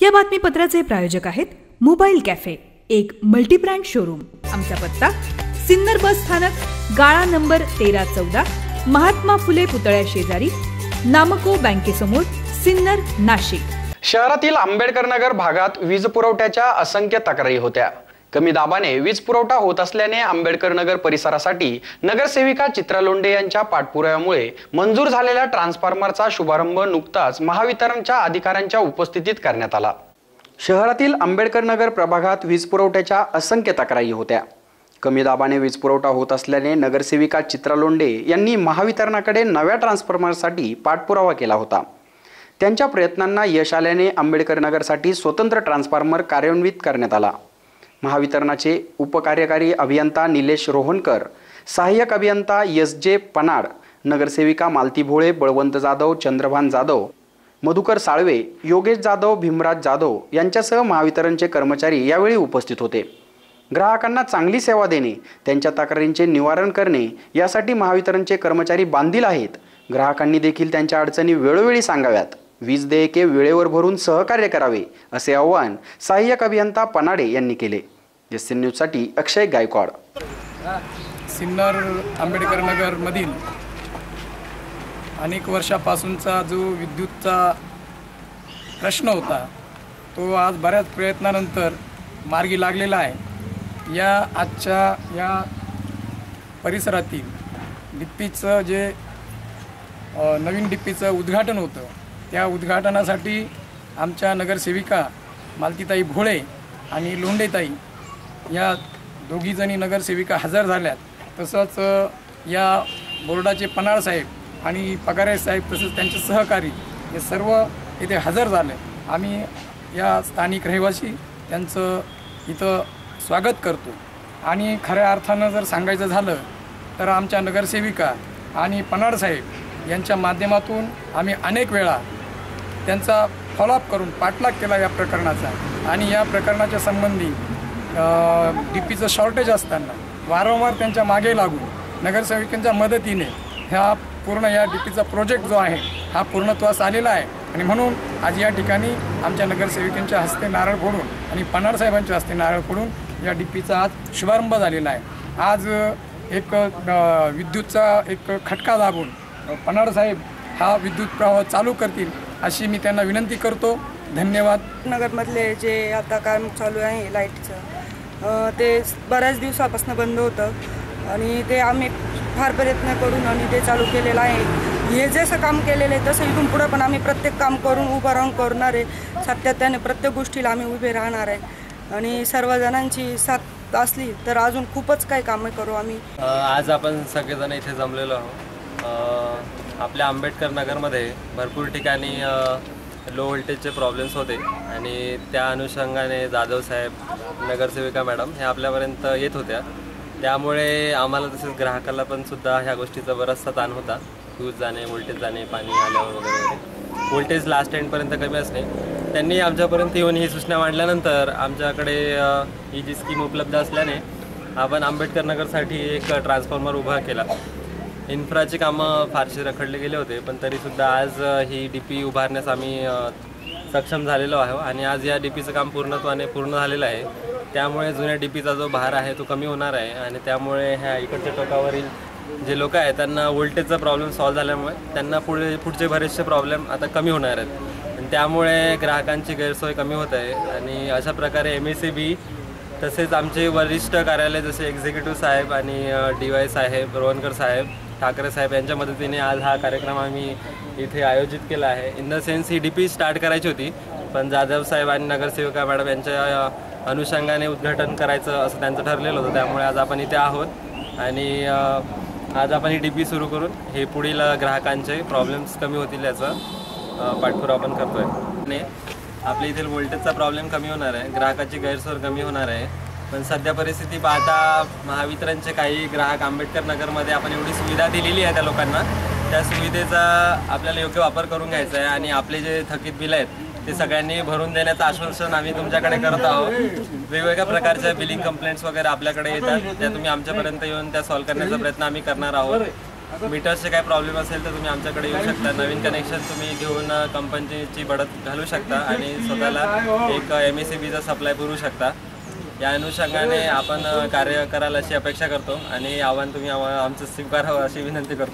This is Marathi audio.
या बातमीपत्राचे प्रायोजक आहेत मोबाईल कॅफे एक मल्टीब्रँड शोरूम. आमचा पत्ता सिन्नर बस स्थानक गाळा नंबर तेरा चौदा महात्मा फुले पुतळ्या शेजारी नामको बँकेसमोर सिन्नर नाशिक. शहरातील आंबेडकर नगर भागात वीज पुरवठ्याच्या असंख्य तक्रारी होत्या. कमी दाबाने वीज पुरवठा होत असल्याने आंबेडकर नगर परिसरासाठी नगरसेविका चित्रा लोंढे यांच्या पाठपुराव्यामुळे मंजूर झालेल्या ट्रान्सफॉर्मरचा शुभारंभ नुकताच महावितरणच्या अधिकाऱ्यांच्या उपस्थितीत करण्यात आला. शहरातील आंबेडकर नगर प्रभागात वीज पुरवठ्याच्या असंख्य तक्रारी होत्या. कमी दाबाने वीज पुरवठा होत असल्याने नगरसेविका चित्रा लोंढे यांनी महावितरणाकडे नव्या ट्रान्सफॉर्मरसाठी पाठपुरावा केला होता. त्यांच्या प्रयत्नांना यश आल्याने आंबेडकर नगरसाठी स्वतंत्र ट्रान्सफॉर्मर कार्यान्वित करण्यात आला. महावितरणाचे उपकार्यकारी अभियंता निलेश रोहनकर सहाय्यक अभियंता एस जे पनाड नगरसेविका मालती भोळे बळवंत जाधव चंद्रभान जाधव मधुकर साळवे योगेश जाधव भीमराज जाधव यांच्यासह महावितरणचे कर्मचारी यावेळी उपस्थित होते. ग्राहकांना चांगली सेवा देणे त्यांच्या तक्रारींचे निवारण करणे यासाठी महावितरणचे कर्मचारी बांधील आहेत. ग्राहकांनी देखील त्यांच्या अडचणी वेळोवेळी सांगाव्यात. वीज देयके वेळेवर भरून सहकार्य करावे असे आवाहन सहाय्यक अभियंता पनाडे यांनी केले. एस एन न्यूजसाठी अक्षय गायकवाड. सिन्नर आंबेडकर नगरमधील अनेक वर्षापासूनचा जो विद्युतचा प्रश्न होता तो आज बऱ्याच प्रयत्नानंतर मार्गी लागलेला आहे. या आजच्या या परिसरातील डिप्पीचं जे नवीन डिप्पीचं उद्घाटन होतं त्या उद्घाटनासाठी आमच्या नगरसेविका मालतीताई भोळे आणि लोंडेताई या दोघीजणी नगरसेविका हजर झाल्यात. तसंच या बोर्डाचे पन्हाळ साहेब आणि पगारे साहेब तसेच त्यांचे सहकारी हे सर्व इथे हजर झाले. आम्ही या स्थानिक रहिवासी त्यांचं इथं स्वागत करतो. आणि खऱ्या अर्थानं जर सांगायचं झालं तर आमच्या नगरसेविका आणि पन्हाळ साहेब यांच्या माध्यमातून आम्ही अनेक वेळा त्यांचा फॉलोअप करून पाठलाग केला या प्रकरणाचा. आणि या प्रकरणाच्या संबंधी डी पीचं शॉर्टेज असताना वारंवार त्यांच्या मागे लागून नगरसेविकांच्या मदतीने ह्या पूर्ण या डी पीचा प्रोजेक्ट जो आहे हा पूर्णत्वास आलेला आहे. आणि म्हणून आज या ठिकाणी आमच्या नगरसेविकांच्या हस्ते नारळ फोडून आणि पन्हाळ साहेबांच्या हस्ते नारळ फोडून या डी पीचा आज शुभारंभ झालेला आहे. आज एक विद्युतचा एक खटका दाबून पन्हाळ साहेब हा विद्युत प्रवाह चालू करतील अशी मी त्यांना विनंती करतो. धन्यवाद. नगरमधले जे आता काम चालू आहे लाईटचं ते बऱ्याच दिवसापासून बंद होतं. आणि ते आम्ही फार प्रयत्न करून आणि ते चालू केलेलं आहे. हे जसं काम केलेलं आहे तसं इथून पुढं पण आम्ही प्रत्येक काम करून उभं राहून करणार आहे. सातत्याने प्रत्येक गोष्टीला आम्ही उभे राहणार आहे. आणि सर्वजणांची साथ असली तर अजून खूपच काही कामं करू आम्ही. आज आपण सगळेजण इथे जमलेलो आहोत. आपल्या आंबेडकर नगरमध्ये भरपूर ठिकाणी लो व्होल्टेजचे प्रॉब्लेम्स होते. आणि त्या अनुषंगाने जाधव साहेब नगरसेविका मॅडम हे आपल्यापर्यंत येत होत्या. त्यामुळे आम्हाला तसेच ग्राहकाला पण सुद्धा ह्या गोष्टीचा बराचसा ताण होता. फ्यूज जाणे व्होल्टेज जाणे पाणी आल्यावर वगैरे वगैरे. व्होल्टेज लास्ट एंडपर्यंत कमी असणे. त्यांनी आमच्यापर्यंत येऊन ही सूचना मांडल्यानंतर आमच्याकडे ही जी स्कीम उपलब्ध असल्याने आपण आंबेडकर नगरसाठी एक ट्रान्सफॉर्मर उभा केला. इन्फ्राची कामं फारसे रखडले गेले होते पण तरीसुद्धा आज ही डी पी उभारण्यास आम्ही सक्षम झालेलो आहो आणि आज या डी पीचं काम पूर्णत्वाने पूर्ण झालेलं आहे. त्यामुळे जुन्या डी पीचा जो भार आहे तो कमी होणार आहे आणि त्यामुळे ह्या इकडच्या टोकावरील जे लोक आहेत त्यांना वोल्टेजचा प्रॉब्लेम सॉल्व्ह झाल्यामुळे त्यांना पुढे पुढचे बरेचसे प्रॉब्लेम आता कमी होणार आहेत. आणि त्यामुळे ग्राहकांची गैरसोय कमी होत आहे आणि अशा प्रकारे एम एस सी बी तसेच आमचे वरिष्ठ कार्यालय जसे एक्झिक्युटिव्ह साहेब आणि डी वाय साहेब रोहनकर साहेब ठाकरे साहेब यांच्या मदतीने आज हा कार्यक्रम आम्ही इथे आयोजित केला आहे. इन द सेन्स ही डी पी स्टार्ट करायची होती पण जाधव साहेब आणि नगरसेविका मॅडम यांच्या अनुषंगाने उद्घाटन करायचं असं त्यांचं ठरलेलं होतं. त्यामुळे आज आपण इथे आहोत आणि आज आपण ही डी पी सुरू करून हे पुढील ग्राहकांचे प्रॉब्लेम्स कमी होतील याचा पाठपुरा पाठपुरावा आपण करतोय. आणि आपल्या इथे व्होल्टेजचा प्रॉब्लेम कमी होणार आहे. ग्राहकाची गैरसोय कमी होणार आहे. पण सध्या परिस्थिती पाहता महावितरणचे काही ग्राहक आंबेडकर नगरमध्ये आपण एवढी सुविधा दिलेली आहे त्या लोकांना. त्या सुविधेचा आपल्याला योग्य वापर करून घ्यायचा आहे आणि आपले जे थकीत बिल आहेत ते सगळ्यांनी भरून देण्याचं आश्वासन आम्ही तुमच्याकडे करत आहोत. वेगवेगळ्या प्रकारच्या बिलिंग कंप्लेंट्स वगैरे आपल्याकडे येतात. त्या तुम्ही आमच्यापर्यंत येऊन त्या सॉल्व्ह करण्याचा प्रयत्न आम्ही करणार आहोत. मीटर्सचे काही प्रॉब्लेम असेल तर तुम्ही आमच्याकडे येऊ शकता. नवीन कनेक्शन तुम्ही घेऊन कंपनीची बढत घालू शकता आणि स्वतःला एक एम एस सी बीचा सप्लाय पुरू शकता. या अनुषंगाने आपण कार्य कराल अशी अपेक्षा करतो आणि आव्हान तुम्ही आम्हा- आमचं स्वीकारावं अशी विनंती करतो.